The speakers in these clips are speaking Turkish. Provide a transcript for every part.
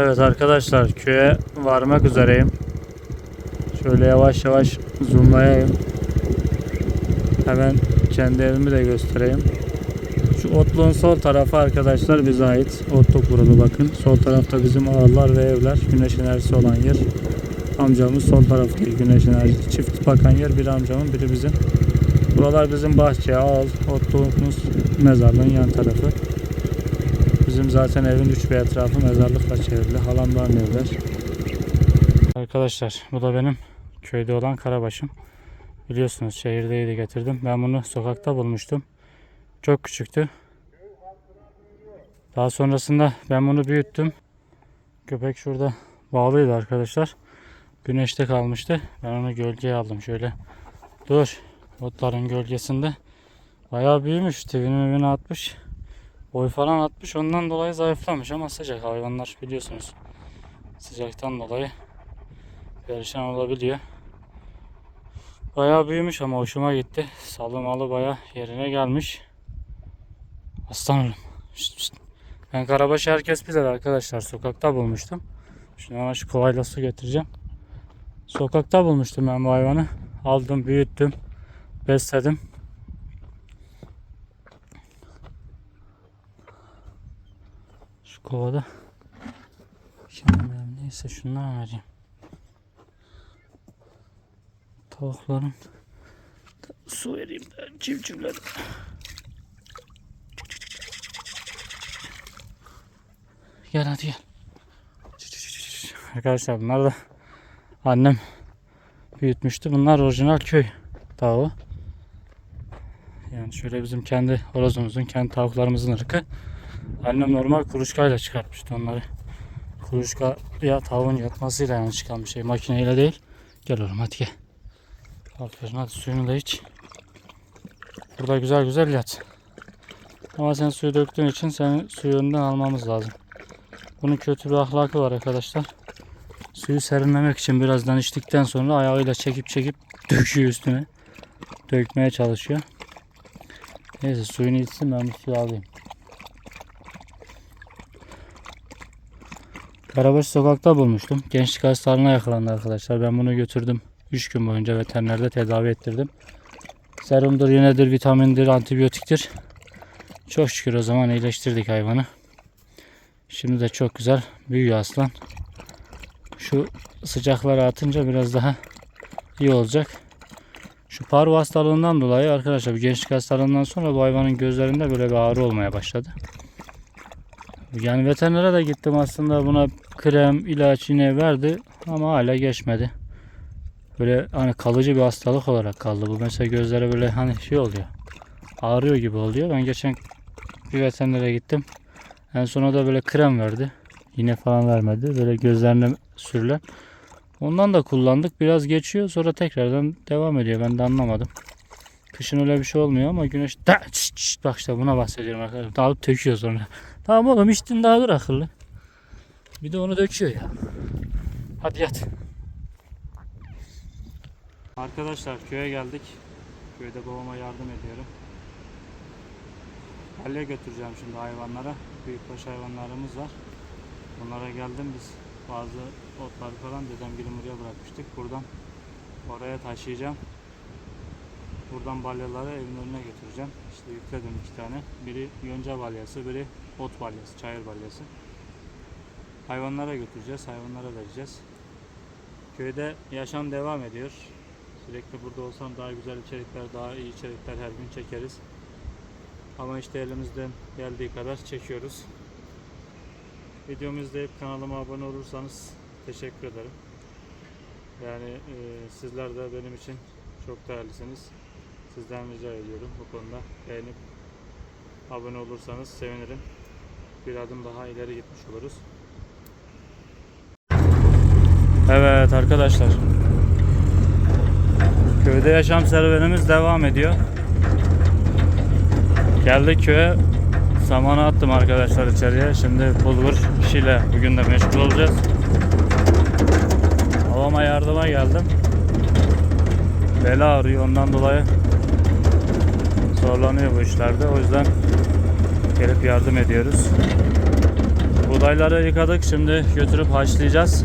Evet arkadaşlar köye varmak üzereyim. Şöyle yavaş yavaş zoomlayayım. Hemen kendi evimi de göstereyim. Şu otluğun sol tarafı arkadaşlar bize ait. Otluk buralı bakın. Sol tarafta bizim ağırlar ve evler. Güneş enerjisi olan yer. Amcamız sol taraftaki güneş enerjisi. Çift bakan yer biri amcamın biri bizim. Buralar bizim bahçe, ağıl, otluğumuz mezarlığın yan tarafı. Bizim zaten evin üç bir etrafı mezarlıkla çevrili. Halamların evler. Arkadaşlar bu da benim köyde olan karabaşım. Biliyorsunuz şehirdeydi getirdim. Ben bunu sokakta bulmuştum. Çok küçüktü. Daha sonrasında ben bunu büyüttüm. Köpek şurada bağlıydı arkadaşlar. Güneşte kalmıştı. Ben onu gölgeye aldım şöyle. Dur. Otların gölgesinde. Bayağı büyümüş. Tivini mivini atmış. Boy falan atmış. Ondan dolayı zayıflamış ama sıcak hayvanlar biliyorsunuz. Sıcaktan dolayı perişan olabiliyor. Bayağı büyümüş ama hoşuma gitti. Salı malı bayağı yerine gelmiş. Aslan oğlum. Şşt, şşt. Ben Karabaş'ı herkes bilir arkadaşlar. Sokakta bulmuştum. Şimdi ona şu kovayla su getireceğim. Sokakta bulmuştum ben bu hayvanı. Aldım, büyüttüm, besledim. Kovada Şimdi neyse şundan vereyim. Tavukların su vereyim de civcivlere. Gel hadi gel. Arkadaşlar bunlar da annem büyütmüştü. Bunlar orijinal köy tavuğu. Yani şöyle bizim kendi horozumuzun, kendi tavuklarımızın ırkı. Annem normal kuluçkayla çıkartmıştı onları. Kuluçka ya tavuğun yatmasıyla yani çıkan bir şey. Makineyle değil. Gel oğlum hadi gel. Aferin hadi suyunu da iç. Burada güzel güzel yat. Ama sen suyu döktüğün için senin suyu önden almamız lazım. Bunun kötü bir ahlakı var arkadaşlar. Suyu serinlemek için birazdan içtikten sonra ayağıyla çekip çekip döküyor üstüne. Dökmeye çalışıyor. Neyse suyunu içsin ben bu suyu alayım. Karabaş sokakta bulmuştum. Gençlik hastalığına yakalandı arkadaşlar. Ben bunu götürdüm. 3 gün boyunca veterinerde tedavi ettirdim. Serumdur, iğnedir, vitamindir, antibiyotiktir. Çok şükür o zaman iyileştirdik hayvanı. Şimdi de çok güzel büyüyor aslan. Şu sıcakları atınca biraz daha iyi olacak. Şu parvo hastalığından dolayı arkadaşlar bu gençlik hastalığından sonra bu hayvanın gözlerinde böyle bir ağrı olmaya başladı. Yani veterinere de gittim aslında buna krem, ilaç yine verdi ama hala geçmedi. Böyle hani kalıcı bir hastalık olarak kaldı bu. Mesela gözlere böyle hani şey oluyor. Ağrıyor gibi oluyor. Ben geçen bir veterinere gittim. En sona da böyle krem verdi. Yine falan vermedi. Böyle gözlerine sürülen. Ondan da kullandık. Biraz geçiyor. Sonra tekrardan devam ediyor. Ben de anlamadım. Kışın öyle bir şey olmuyor ama güneş... Da, şşt, şşt, bak işte buna bahsediyorum arkadaşlar. Dağılıp töküyor sonra. Tamam oğlum içtin daha dur akıllı. Bir de onu döküyor ya. Hadi yat. Arkadaşlar köye geldik. Köyde babama yardım ediyorum. Haleye götüreceğim şimdi hayvanlara. Büyükbaş hayvanlarımız var. Bunlara geldim biz bazı otlar falan dedem gelin buraya bırakmıştık. Buradan oraya taşıyacağım. Buradan balyaları evin önüne götüreceğim. İşte yükledim iki tane. Biri yonca balyası, biri ot balyası, çayır balyası. Hayvanlara götüreceğiz, hayvanlara vereceğiz. Köyde yaşam devam ediyor. Sürekli burada olsam daha güzel içerikler, daha iyi içerikler her gün çekeriz. Ama işte elimizden geldiği kadar çekiyoruz. Videomu izleyip kanalıma abone olursanız teşekkür ederim. Yani e, sizler de benim için çok değerlisiniz. Sizden rica ediyorum bu konuda beğenip abone olursanız sevinirim. Bir adım daha ileri gitmiş oluruz. Evet arkadaşlar. Köyde yaşam serüvenimiz devam ediyor. Geldik köye. Samanı attım arkadaşlar içeriye. Şimdi bulgur işiyle bugün de meşgul olacağız. Babama yardıma geldim. Beli ağrıyor ondan dolayı zorlanıyor bu işlerde. O yüzden gelip yardım ediyoruz. Bu Buğdayları yıkadık. Şimdi götürüp haşlayacağız.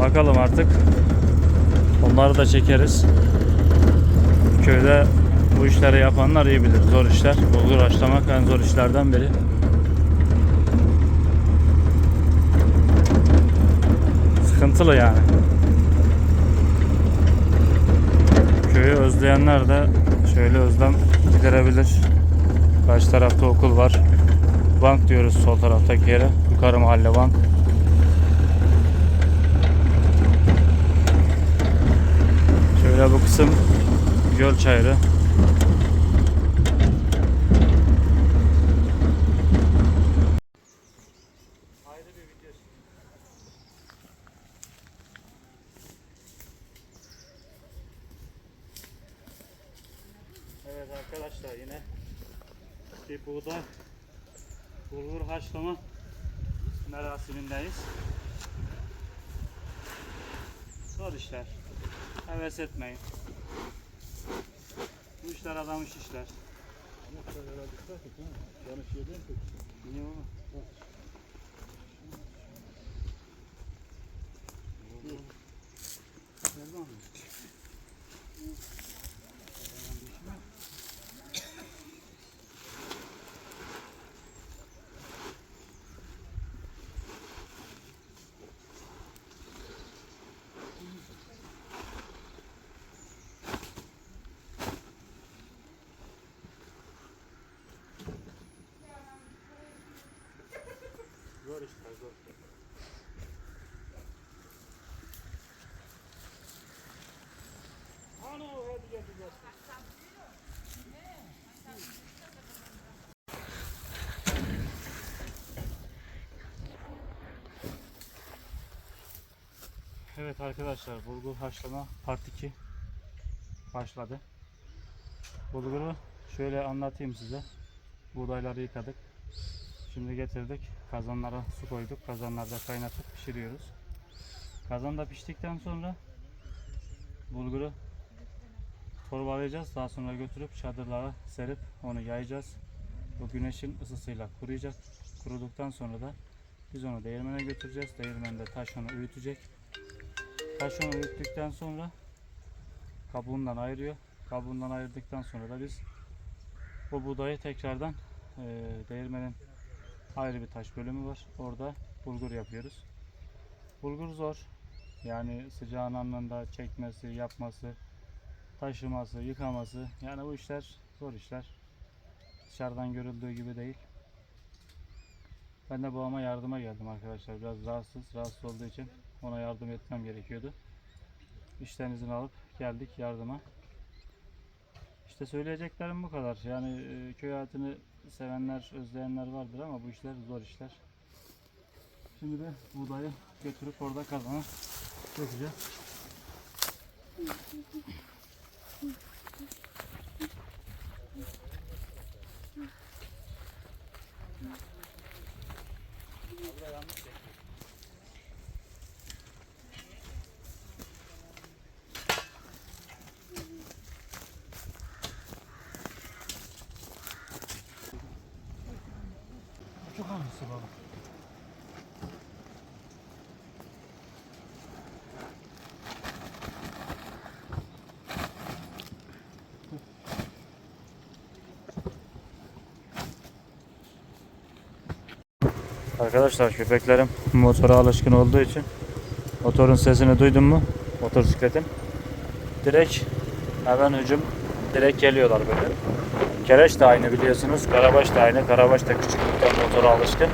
Bakalım artık. Onları da çekeriz. Köyde bu işleri yapanlar iyi bilir. Zor işler. Bulgur haşlamak en zor işlerden biri. Sıkıntılı yani. Köyü özleyenler de şöyle özlem giderebilir. Karşı tarafta okul var. Bank diyoruz sol taraftaki yere. Yukarı mahalle bank. Şöyle bu kısım göl çayırı. Evet arkadaşlar yine bir buğday bulgur haşlama merasimindeyiz. Zor işler. Heves etmeyin. Bu işler adam iş işler. Niye oğlum? Zor işler zor. Ano hadi gel gel. Evet arkadaşlar bulgur haşlama part 2 başladı. Bulguru şöyle anlatayım size. Buğdayları yıkadık. Şimdi getirdik. Kazanlara su koyduk. Kazanlarda kaynatıp pişiriyoruz. Kazanda piştikten sonra bulguru torbalayacağız. Daha sonra götürüp çadırlara serip onu yayacağız. Bu güneşin ısısıyla kuruyacak. Kuruduktan sonra da biz onu değirmene götüreceğiz. Değirmende taş onu öğütecek. Taş onu öğüttükten sonra kabuğundan ayırıyor. Kabuğundan ayırdıktan sonra da biz bu buğdayı tekrardan eee değirmenin ayrı bir taş bölümü var. Orada bulgur yapıyoruz. Bulgur zor. Yani sıcağın anında çekmesi, yapması, taşıması, yıkaması. Yani bu işler zor işler. Dışarıdan görüldüğü gibi değil. Ben de babama yardıma geldim arkadaşlar. Biraz rahatsız. Rahatsız olduğu için ona yardım etmem gerekiyordu. İşten izin alıp geldik yardıma. İşte söyleyeceklerim bu kadar. Yani e, köy hayatını sevenler, özleyenler vardır ama bu işler zor işler. Şimdi de buğdayı götürüp orada kazana dökeceğiz. Hangisi baba? Arkadaşlar köpeklerim motora alışkın olduğu için motorun sesini duydun mu? Motosikletin. Direkt hemen hücum direkt geliyorlar böyle. Kereş de aynı biliyorsunuz. Karabaş da aynı. Karabaş da küçüklükten motora alışkın.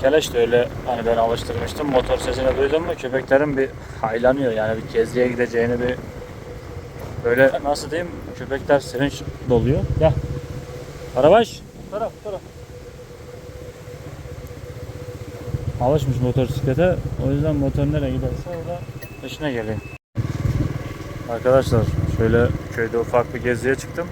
Keleş de öyle hani ben alıştırmıştım. Motor sesini duydun mu köpeklerin bir haylanıyor yani bir gezliğe gideceğini bir böyle nasıl diyeyim köpekler sevinç doluyor. Gel. Karabaş. Taraf taraf. Alışmış motosiklete. O yüzden motor nereye giderse orada peşine geliyor. Arkadaşlar şöyle köyde ufak bir geziye çıktım.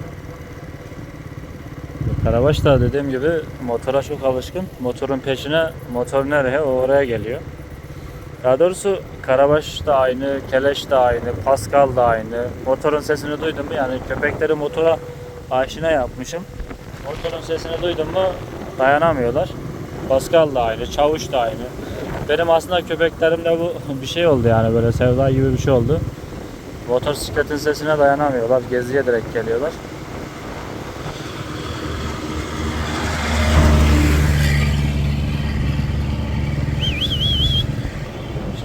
Karabaş da dediğim gibi motora çok alışkın. Motorun peşine motor nereye o oraya geliyor. Daha doğrusu Karabaş da aynı, Keleş de aynı, Pascal da aynı. Motorun sesini duydum mu yani köpekleri motora aşina yapmışım. Motorun sesini duydum mu dayanamıyorlar. Pascal da aynı, Çavuş da aynı. Benim aslında köpeklerimde bu bir şey oldu yani böyle sevda gibi bir şey oldu. Motosikletin sesine dayanamıyorlar. Geziye direkt geliyorlar.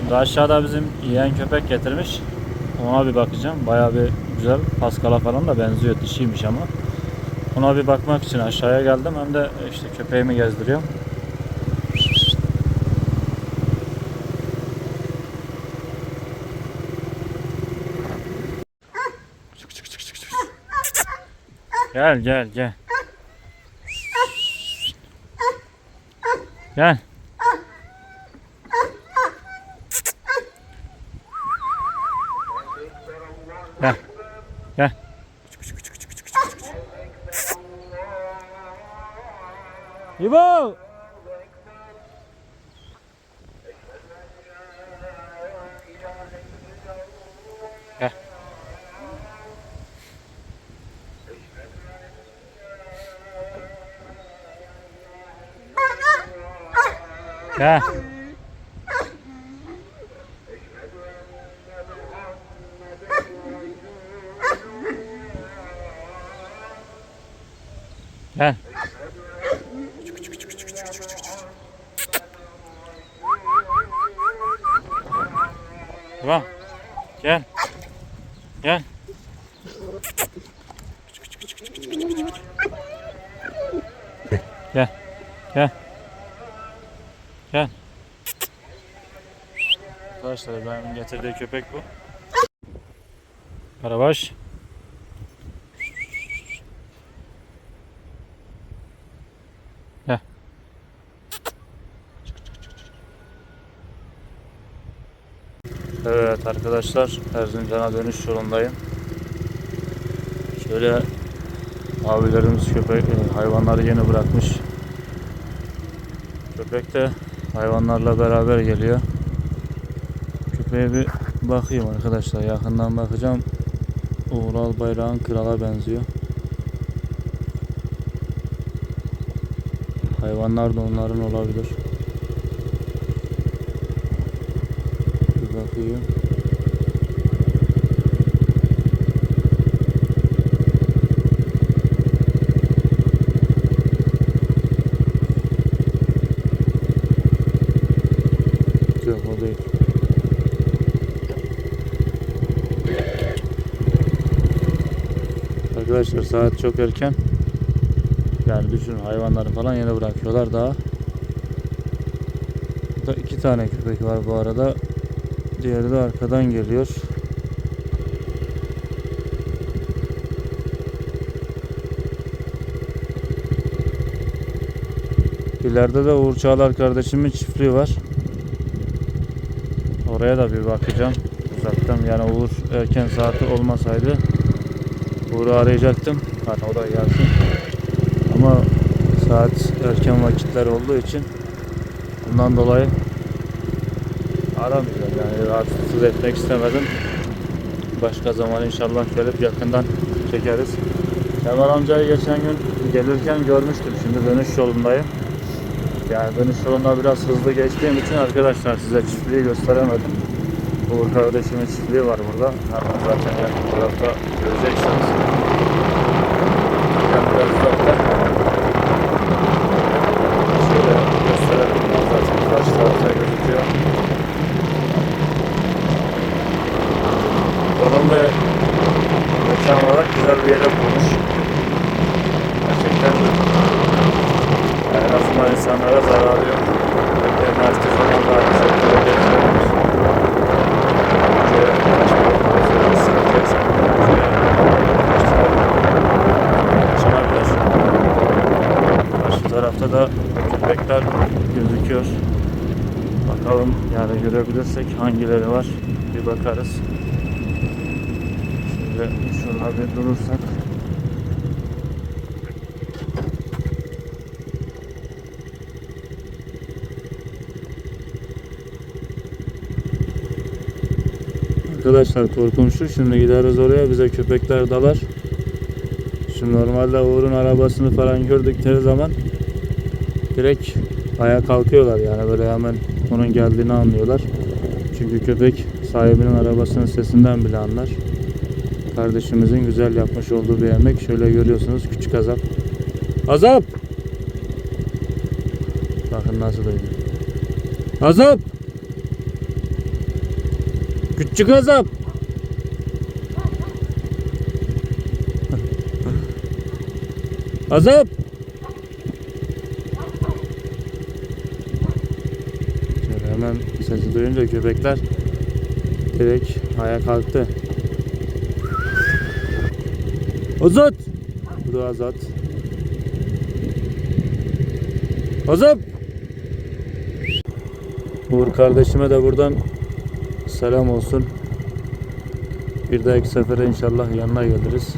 Şimdi aşağıda bizim yiyen köpek getirmiş. Ona bir bakacağım. Bayağı bir güzel. Paskal'a falan da benziyor. Dişiymiş ama. Ona bir bakmak için aşağıya geldim. Hem de işte köpeğimi gezdiriyorum. Gel gel. Gel. Gel. Gel. İbo. Gel. Gel. Gel. Tamam. Gel. Gel. Gel. Gel. Gel. Arkadaşlar İbrahim'in getirdiği köpek bu. Karabaş. Gel. Evet arkadaşlar Erzincan'a dönüş yolundayım. Şöyle abilerimiz köpek e, hayvanları yeni bırakmış. Köpek de hayvanlarla beraber geliyor. Köpeğe bir bakayım arkadaşlar yakından bakacağım. Uğral bayrağın krala benziyor. Hayvanlar da onların olabilir. Bakayım. Yok değil. Arkadaşlar saat çok erken. Yani düşünün hayvanları falan yeni bırakıyorlar daha. Burada iki tane köpek var bu arada. Diğeri de arkadan geliyor. İleride de Uğur Çağlar kardeşimin çiftliği var. Oraya da bir bakacağım uzaktan. Yani Uğur erken saati olmasaydı Uğur'u arayacaktım. Hani o da gelsin. Ama saat erken vakitler olduğu için bundan dolayı aramayacağım. Yani rahatsız etmek istemedim. Başka zaman inşallah gelip yakından çekeriz. Kemal amcayı geçen gün gelirken görmüştüm. Şimdi dönüş yolundayım. Yani dönüş yolunda biraz hızlı geçtiğim için arkadaşlar size çiftliği gösteremedim. Uğur kardeşimin çiftliği var burada. Hemen zaten yakın tarafta göreceksiniz. Yani biraz uzakta. Şöyle gösterelim. Zaten karşı tarafta gözüküyor. Onun ve mekan olarak güzel bir yere bulmuş. Gerçekten yani en azından insanlara zararı yok. Köpeklerin herkes olan daha güzel bir yere getirilmiş. Karşı tarafta da köpekler gözüküyor. Bakalım yani görebilirsek hangileri var bir bakarız. Şöyle şurada bir durursak. Arkadaşlar korkunçtu. Şimdi gideriz oraya bize köpekler dalar. Şimdi normalde Uğur'un arabasını falan gördükleri zaman direkt ayağa kalkıyorlar yani böyle hemen onun geldiğini anlıyorlar. Çünkü köpek sahibinin arabasının sesinden bile anlar. Kardeşimizin güzel yapmış olduğu bir yemek. Şöyle görüyorsunuz küçük azap. Azap! Bakın nasıl duydu. Azap! Küçük azap! Azap! Hemen sesi duyunca köpekler direkt ayağa kalktı. Azat! Bu da Azat. Azap! Uğur kardeşime de buradan selam olsun. Bir dahaki sefere inşallah yanına geliriz.